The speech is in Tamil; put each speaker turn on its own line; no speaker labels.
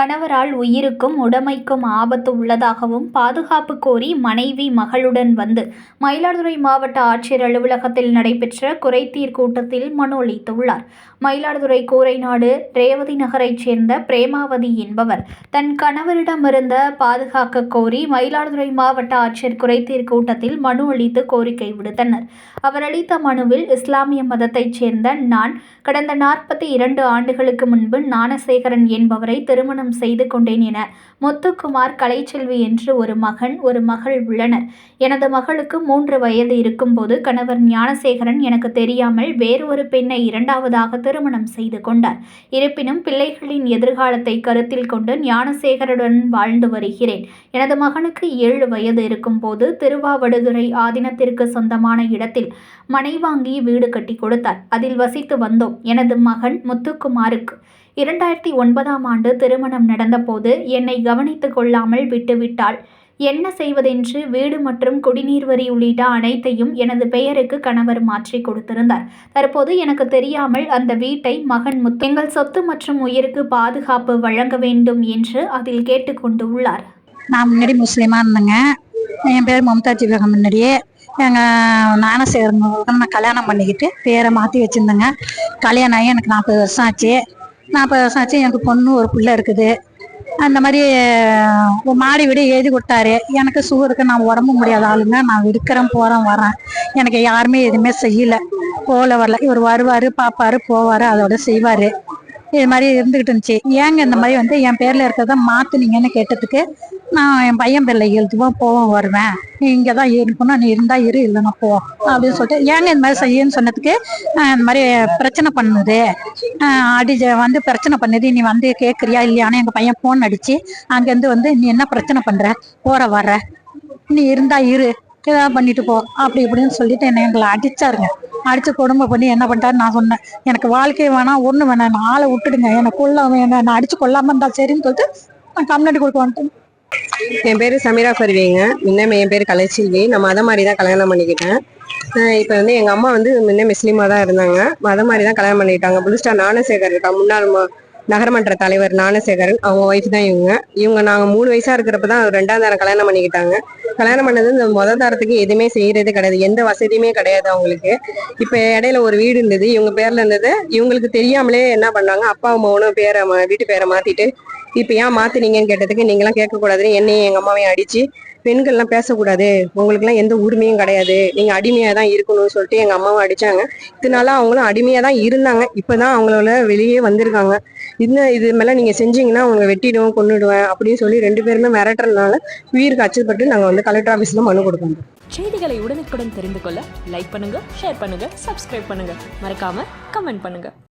கணவரால் உயிருக்கும் உடைமைக்கும் ஆபத்து உள்ளதாகவும் பாதுகாப்பு கோரி மனைவி மகளுடன் வந்து மயிலாடுதுறை மாவட்ட ஆட்சியர் அலுவலகத்தில் நடைபெற்ற குறைதீர் கூட்டத்தில் மனு அளித்துள்ளார். மயிலாடுதுறை கூரைநாடு ரேவதி நகரைச் சேர்ந்த பிரேமாவதி என்பவர் தன் கணவரிடமிருந்த பாதுகாக்க கோரி மயிலாடுதுறை மாவட்ட ஆட்சியர் குறைதீர் கூட்டத்தில் மனு அளித்து கோரிக்கை விடுத்தனர். அவர் அளித்த மனுவில் இஸ்லாமிய மதத்தைச் சேர்ந்த நான் கடந்த நாற்பத்தி இரண்டு ஆண்டுகளுக்கு முன்பு ஞானசேகரன் என்பவரை திருமணம் செய்து கொண்டேன் என முத்துக்குமார் கலைச்செல்வி என்று ஒரு மகன் ஒரு மகள் உள்ளனர். எனது மகளுக்கு மூன்று வயது இருக்கும்போது கணவர் ஞானசேகரன் எனக்கு தெரியாமல் வேறு ஒரு பெண்ணை இரண்டாவதாக திருமணம் செய்து கொண்டார். இருப்பினும் பிள்ளைகளின் எதிர்காலத்தை கருத்தில் கொண்டு ஞானசேகருடன் வாழ்ந்து வருகிறேன். எனது மகனுக்கு ஏழு வயது இருக்கும்போது திருவாவடுதுறை ஆதீனத்திற்கு சொந்தமான இடத்தில் மனை வாங்கி வீடு கட்டி கொடுத்தார். அதில் வசித்து வந்தோம். எனது மகன் முத்துக்குமாருக்கு இரண்டாயிரத்தி ஒன்பதாம் ஆண்டு திருமணம் நடந்தபோது என்னை கவனித்து கொள்ளாமல் விட்டுவிட்டாள். என்ன செய்வதென்று வீடு மற்றும் குடிநீர் வரி உள்ளிட்ட அனைத்தையும் எனது பெயருக்கு கணவர் மாற்றி கொடுத்திருந்தார். தற்போது எனக்கு தெரியாமல் அந்த வீட்டை மகன் முத்து எங்கள் சொத்து மற்றும் உயிருக்கு பாதுகாப்பு வழங்க வேண்டும் என்று அதில் கேட்டுக்கொண்டு உள்ளார்.
நான் முன்னாடி முஸ்லீமாக இருந்தேங்க. என் பேர் மம்தாஜி பேகம் முன்னாடியே. எங்கள் ஞானசேகரங்களுக்கு நான் கல்யாணம் பண்ணிக்கிட்டு பேரை மாற்றி வச்சுருந்தேங்க. கல்யாணம் ஆகி எனக்கு நாற்பது வருஷம் ஆச்சு. நான் இப்போ சச்சி எனக்கு பொண்ணு ஒரு பிள்ளை இருக்குது. அந்த மாதிரி மாடி வீடு எழுதி கொடுத்தாரு. எனக்கு சுகருக்கு நான் உடம்பு முடியாத ஆளுங்க. நான் இருக்கிறேன் போகிறேன் வரேன் எனக்கு யாருமே எதுவுமே செய்யலை. போகல வரல. இவர் வருவார் பார்ப்பாரு போவார் அதோட செய்வார். இது மாதிரி இருந்துகிட்டு இருந்துச்சு. ஏங்க இந்த மாதிரி வந்து என் பேரில் இருக்கிறத மாற்றுனீங்கன்னு கேட்டதுக்கு நான் என் பையன் பேரில் எழுதுவோம் போவோம் வருவேன். நீ இங்கே தான் இருக்கணும் நீ இருந்தால் இரு இல்லைன்னா போ அப்படின்னு சொல்லிட்டு. ஏங்க இந்த மாதிரி செய்யுன்னு சொன்னதுக்கு இந்த மாதிரி பிரச்சனை பண்ணுது. அடி வந்து பிரச்சனை பண்ணுது. நீ வந்து கேட்குறியா இல்லையான்னு எங்கள் பையன் ஃபோன் அடிச்சு அங்கேருந்து வந்து நீ என்ன பிரச்சனை பண்ணுற போற வர்ற நீ இருந்தா இரு. ஏதாவது பண்ணிட்டு போ. அப்படி இப்படின்னு சொல்லிட்டு என்னை எங்களை அடிச்சாருங்க. அடிச்சு கொடுமை பண்ணி என்ன பண்ணிட்டாரு நான் சொன்னேன். எனக்கு வாழ்க்கை வேணாம் ஒன்று வேணாம். நான் ஆளை விட்டுடுங்க. என்னை கொல்ல நான் அடிச்சு கொல்லாம இருந்தா சரின்னு சொல்லிட்டு நான் கம்ப்ளைண்ட் கொடுக்க வந்துட்டேன்.
என் பேர் சமீரா ஃபர்வீங்க முன்ன என் பேர் கலைச்செல்வி. நான் மத மாதிரி தான் கல்யாணம் பண்ணிக்கிட்டேன். இப்போ வந்து எங்கள் அம்மா வந்து முன்ன முஸ்லீமாக தான் இருந்தாங்க. மத மாதிரி தான் கல்யாணம் பண்ணிட்டாங்க ப்ளூ ஞானசேகர் இருக்கா. முன்னாள் நகரமன்ற தலைவர் ஞானசேகரன் அவங்க ஒய்ஃப் தான் இவங்க. இவங்க நாங்கள் மூணு வயசா இருக்கிறப்ப தான் ரெண்டாம் தரம் கல்யாணம் பண்ணிக்கிட்டாங்க. கல்யாணம் பண்ணது இந்த முத தரத்துக்கு எதுவுமே செய்யறது கிடையாது. எந்த வசதியுமே கிடையாது அவங்களுக்கு. இப்போ இடையில ஒரு வீடு இருந்தது. இவங்க பேர்ல இருந்தது இவங்களுக்கு தெரியாமலே என்ன பண்ணாங்க? அப்பா அம்மாவும் பேரை வீட்டு பேரை மாத்திட்டு இப்போ ஏன் மாத்துனீங்கன்னு கேட்டதுக்கு நீங்களாம் கேட்கக்கூடாதுன்னு என்னையும் எங்க அம்மாவையும் அடிச்சு பெண்கள்லாம் பேசக்கூடாது. உங்களுக்குலாம் எந்த உரிமையும் கிடையாது. நீங்க அடிமையா தான் இருக்கணும்னு சொல்லிட்டு எங்க அம்மாவும் அடிச்சாங்க. இதனால அவங்களும் அடிமையா தான் இருந்தாங்க. இப்பதான் அவங்களோட வெளியே வந்திருக்காங்க. இன்னும் இது மேல நீங்க செஞ்சீங்கன்னா அவங்க வெட்டிடுவோம் கொன்னுடுவேன் அப்படின்னு சொல்லி ரெண்டு பேருமே மிரட்டுறதுனால உயிருக்கு அச்சப்பட்டு நாங்க வந்து கலெக்டர் ஆபீஸ்ல மனு கொடுக்கோம்
செய்திகளை உடனுக்குடன் தெரிந்து கொள்ள லைக் பண்ணுங்க ஷேர் பண்ணுங்க சப்ஸ்கிரைப் பண்ணுங்க. மறக்காம கமெண்ட் பண்ணுங்க.